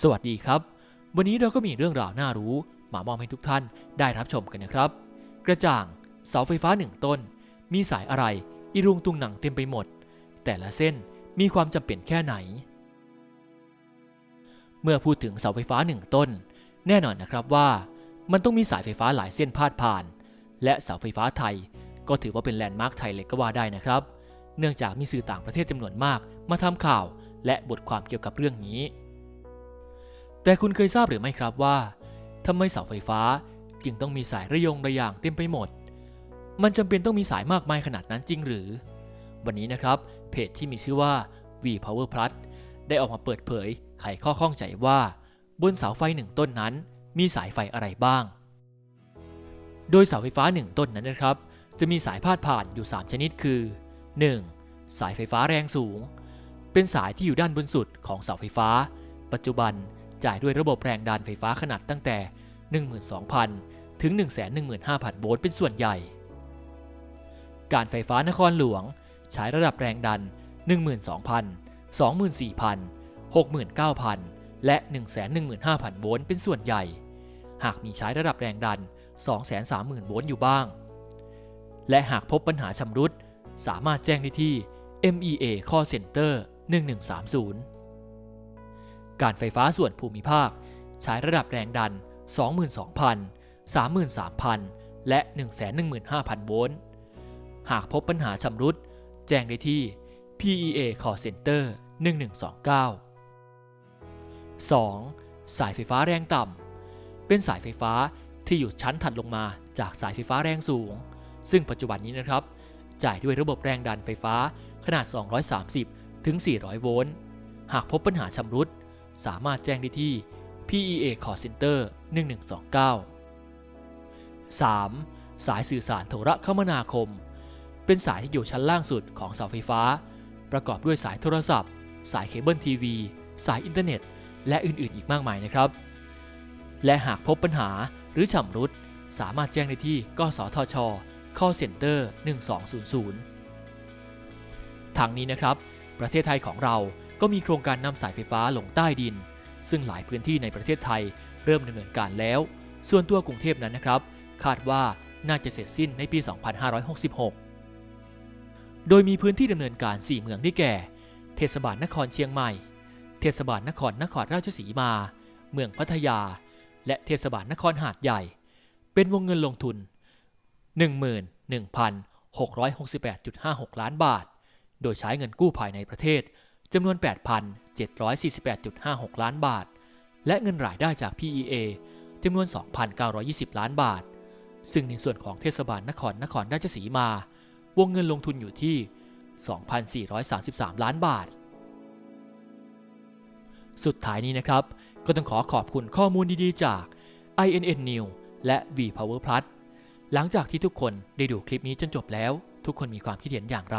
สวัสดีครับ วันนี้เราก็มีเรื่องราวน่ารู้ มามอบให้ทุกท่านได้รับชมกันนะครับ กระจ่าง เสาไฟฟ้าหนึ่งต้น มีสายอะไรอีรุงตุงหนังเต็มไปหมด แต่ละเส้นมีความจำเป็นแค่ไหน เมื่อพูดถึงเสาไฟฟ้าหนึ่งต้น แน่นอนนะครับว่ามันต้องมีสายไฟฟ้าหลายเส้นพาดผ่าน และเสาไฟฟ้าไทย ก็ถือว่าเป็นแลนด์มาร์คไทยเลยก็ว่าได้นะครับ เนื่องจากมีสื่อต่างประเทศจำนวนมากมาทำข่าว และบทความเกี่ยวกับเรื่องนี้ แต่คุณเคยทราบหรือไม่ครับว่าทำไมเสาไฟฟ้าจึงต้องมีสายระยงระยางเต็มไปหมด มันจำเป็นต้องมีสายมากมายขนาดนั้นจริงหรือ วันนี้นะครับเพจที่มีชื่อว่า V Power Plus ได้ออกมาเปิดเผยไขข้อข้องใจว่า บนเสาไฟหนึ่งต้นนั้น มีสายไฟอะไรบ้าง โดยเสาไฟฟ้าหนึ่งต้นนั้นนะครับ จะมีสายพาดผ่านอยู่ 3 ชนิดคือ 1. สายไฟฟ้าแรงสูง เป็นสายที่อยู่ด้านบนสุดของเสาไฟฟ้า ปัจจุบัน จ่ายด้วยระบบแรงดันไฟฟ้าขนาดตั้งแต่ 12,000 ถึง 115,000 โวลต์เป็นส่วนใหญ่ การไฟฟ้านครหลวง ใช้ระดับแรงดัน 12,000 24,000 69,000 และ 115,000 โวลต์เป็นส่วนใหญ่ หากมีใช้ระดับแรงดัน 230,000 โวลต์อยู่บ้าง และหากพบปัญหาชำรุด สามารถแจ้งได้ที่ MEA Call Center 1130 การไฟฟ้าส่วนภูมิภาค ใช้ระดับแรงดัน 22,000 33,000 และ 115,000 โวลต์ หากพบปัญหาชำรุด แจ้งได้ที่ PEA Call Center 1129 2. สายไฟฟ้าแรงต่ำ เป็นสายไฟฟ้าที่อยู่ชั้นถัดลงมาจากสายไฟฟ้าแรงสูง ซึ่งปัจจุบันนี้นะครับ จ่ายด้วยระบบแรงดันไฟฟ้าขนาด 230 ถึง 400 โวลต์ หากพบปัญหาชำรุด สามารถแจ้งได้ที่ PEA Call Center 1129 3. สายสื่อสารโทรคมนาคม เป็นสายที่อยู่ชั้นล่างสุดของเสาไฟฟ้า ประกอบด้วยสายโทรศัพท์ สายเคเบิลทีวี สายอินเทอร์เน็ต และอื่นๆ อีกมากมายนะครับ และหากพบปัญหาหรือชำรุด สามารถแจ้งได้ที่ กสทช call center 1200ทางนี้นะครับ ประเทศไทยของเราก็มีโครงการนำสายไฟฟ้าลงใต้ดิน ซึ่งหลายพื้นที่ในประเทศไทยเริ่มดำเนินการแล้ว ส่วนตัวกรุงเทพนั้นนะครับ คาดว่าน่าจะเสร็จสิ้นในปี 2566 โดยมีพื้นที่ดำเนินการ 4 เมืองได้แก่ เทศบาลนครเชียงใหม่ เทศบาลนครนครราชสีมา เมืองพัทยา และเทศบาลนครหาดใหญ่ เป็นวงเงินลงทุน 11,668.56 ล้านบาท โดยใช้เงินกู้ภายในประเทศจำนวน 8,748.56 ล้านบาท และเงินรายได้จาก PEA จำนวน 2,920 ล้านบาท ซึ่งในส่วนของเทศบาลนครนครราชสีมา วงเงินลงทุนอยู่ที่ 2,433 ล้านบาท สุดท้ายนี้นะครับ ก็ต้องขอขอบคุณข้อมูลดีๆจาก INN New และ V Power Plus หลังจากที่ทุกคนได้ดูคลิปนี้จนจบแล้ว ทุกคนมีความคิดเห็นอย่างไร